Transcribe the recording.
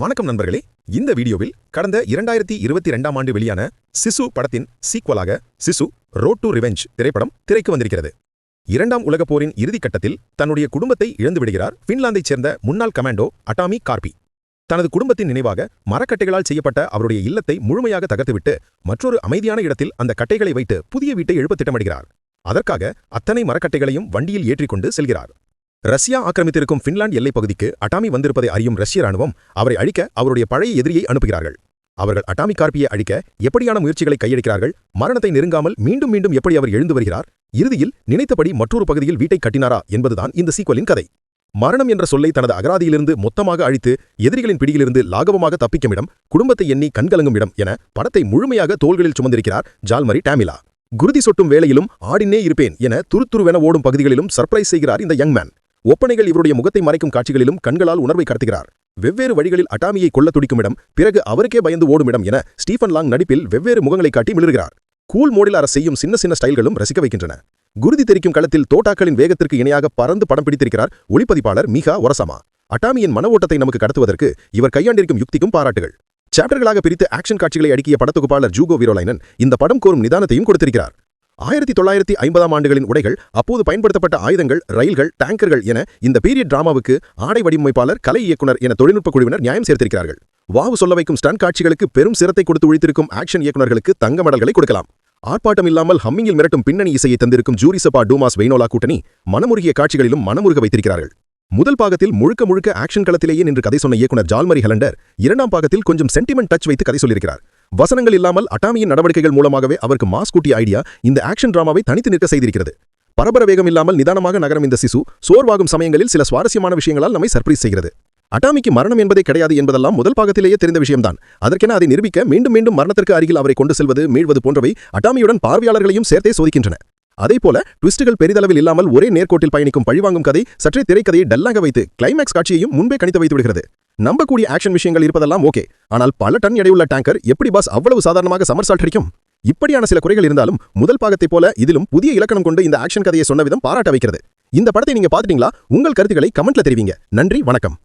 வணக்கம் நண்பர்களே. இந்த வீடியோவில் கடந்த இரண்டாயிரத்தி இருபத்தி ரெண்டாம் ஆண்டு வெளியான சிசு படத்தின் சீக்வலாக சிசு ரோட் டு ரிவெஞ்ச் திரைப்படம் திரைக்கு வந்திருக்கிறது. இரண்டாம் உலகப் போரின் இறுதிக் கட்டத்தில் தன்னுடைய குடும்பத்தை இழந்து விடுகிறார் பின்லாந்தைச் சேர்ந்த முன்னாள் கமாண்டோ அட்டாமி கார்பி. தனது குடும்பத்தின் நினைவாக மரக்கட்டைகளால் செய்யப்பட்ட அவருடைய இல்லத்தை முழுமையாக தகர்த்துவிட்டு மற்றொரு அமைதியான இடத்தில் அந்த கட்டைகளை வைத்து புதிய வீட்டை எழுப்ப திட்டமிடுகிறார். அதற்காக அத்தனை மரக்கட்டைகளையும் வண்டியில் ஏற்றிக்கொண்டு செல்கிறார். ரஷ்யா ஆக்கிரமித்திருக்கும் பின்லாந்து எல்லைப் பகுதிக்கு அட்டாமி வந்திருப்பதை அறியும் ரஷ்ய ராணுவம் அவரை அழிக்க அவருடைய பழைய எதிரியை அனுப்புகிறார்கள். அவர்கள் அட்டாமி கார்பியை அழிக்க எப்படியான முயற்சிகளை கையெடுக்கிறார்கள் மரணத்தை நெருங்காமல் மீண்டும் மீண்டும் எப்படி அவர் எழுந்து வருகிறார் இறுதியில் நினைத்தபடி மற்றொரு பகுதியில் வீட்டை கட்டினாரா என்பதுதான் இந்த சீக்வலின் கதை. மரணம் என்ற சொல்லை தனது அகராதியிலிருந்து மொத்தமாக அழித்து எதிரிகளின் பிடியிலிருந்து லாகவமாக தப்பிக்கும் இடம் குடும்பத்தை எண்ணி கண்கலங்கும் இடம் என படத்தை முழுமையாக தோள்களில் சுமந்திருக்கிறார் ஜால்மரி டாமிலா. குருதி சொட்டும் வேளையிலும் ஆடினே இருப்பேன் என துருத்துருவென ஓடும் பகுதிகளிலும் சர்ப்ரைஸ் செய்கிறார் இந்த யங் மேன் ஒப்பனைகள் இவருடைய முகத்தை மறைக்கும் காட்சிகளிலும் கண்களால் உணர்வை கடத்துகிறார். வெவ்வேறு வழிகளில் அட்டாமியை கொல்ல துடிக்கும் இடம் பிறகு அவருக்கே பயந்து ஓடும் இடம் என ஸ்டீஃபன் லாங் நடிப்பில் வெவ்வேறு முகங்களை காட்டி மிளறுகிறார் கூல் மோடில் அரசு செய்யும் சின்ன சின்ன ஸ்டைல்களும் ரசிக்க வைக்கின்றன. குருதி தெரிக்கும் களத்தில் தோட்டாக்களின் வேகத்திற்கு இணையாக பறந்து படம் பிடித்திருக்கிறார் ஒளிப்பதிப்பாளர் மிகா ஒரசமா. அட்டாமியின் மன ஓட்டத்தை நமக்கு கடத்துவதற்கு இவர் கையாண்டிருக்கும் யுக்திக்கும் பாராட்டுகள். சாப்டர்களாக பிரித்து ஆக்ஷன் காட்சிகளை அடுக்கிய படத்தொகுப்பாளர் ஜூகோ வீரோலைனன் இந்த படம் கோரும் நிதானத்தையும் கொடுத்திருக்கிறார். ஆயிரத்தி தொள்ளாயிரத்தி ஐம்பதாம் ஆண்டுகளின் உடைகள் அப்போது பயன்படுத்தப்பட்ட ஆயுதங்கள் ரயில்கள் டேங்கர்கள் என இந்த பீரியட் டிராமாவுக்கு ஆடை வடிவமைப்பாளர் கலை இயக்குனர் என தொழில்நுட்ப குழுவினர் நியாயம் சேர்த்திருக்கிறார்கள். வாவு சொல்ல வைக்கும் ஸ்டன் காட்சிகளுக்கு பெரும் சிரத்தை கொடுத்து ஒழித்திருக்கும் ஆக்ஷன் இயக்குநர்களுக்கு தங்க மடல்களை கொடுக்கலாம். ஆர்ப்பாட்டம் இல்லாமல் ஹம்மிங்கில் மிரட்டும் பின்னணி இசையை தந்திருக்கும் ஜூரிசபா டூமாஸ் வெய்னோலா கூட்டணி மனமுருகிய காட்சிகளிலும் மனமுருக வைத்திருக்கிறார்கள். முதல் பாகத்தில் முழுக்க முழுக்க ஆக்ஷன் களத்திலேயே நின்று கதை சொன்ன இயக்குனர் ஜால்மரி ஹலண்டர் இரண்டாம் பாகத்தில் கொஞ்சம் சென்டிமெண்ட் டச் வைத்து கதை சொல்லியிருக்கிறார். வசனங்கள் இல்லாமல் அட்டாமியின் நடவடிக்கைகள் மூலமாகவே அவருக்கு மாஸ் கூட்டிய ஐடியா இந்த ஆக்ஷன் டிராமாவை தனித்து நிற்க செய்திருக்கிறது. பரபர வேகம் இல்லாமல் நிதானமாக நகரம் இந்த சிசு சோர்வாகும் சமயங்களில் சில சுவாரஸ்யமான விஷயங்களால் நம்மை சர்ப்ரைஸ் செய்கிறது. அட்டாமிக்கு மரணம் என்பதே கிடையாது என்பதெல்லாம் முதல் பாகத்திலேயே தெரிந்த விஷயம்தான். அதற்கென அதை நிரூபிக்க மீண்டும் மீண்டும் மரணத்திற்கு அருகில் அவரை கொண்டு செல்வது மீழ்வது போன்றவை அட்டாமியுடன் பார்வையாளர்களையும் சேர்த்தே சோதிக்கின்றன. அதே போல ட்விஸ்டுகள் பெரிதளவில் இல்லாமல் ஒரே நேர்கோட்டில் பயணிக்கும் பழிவாங்கும் கதை சற்றே திரைக்கதையை டல்லாக வைத்து கிளைமேக்ஸ் காட்சியையும் முன்பே கணித்து வைத்து விடுகிறது. நம்பக்கூடிய ஆக்ஷன் விஷயங்கள் இருப்பதெல்லாம் ஓகே ஆனால் பல டன் எடையுள்ள டேங்கர் எப்படி பாஸ் அவ்வளவு சாதாரணமாக சமர்சால்ட் அடிக்கும்? இப்படியான சில குறைகள் இருந்தாலும் முதல் பாகத்தைப் போல இதிலும் புதிய இலக்கணம் கொண்டு இந்த ஆக்ஷன் கதையை சொன்ன விதம் பாராட்ட வைக்கிறது. இந்த படத்தை நீங்க பாத்துட்டீங்களா உங்கள் கருத்துக்களை கமெண்ட்ல தெரிவிங்க. நன்றி வணக்கம்.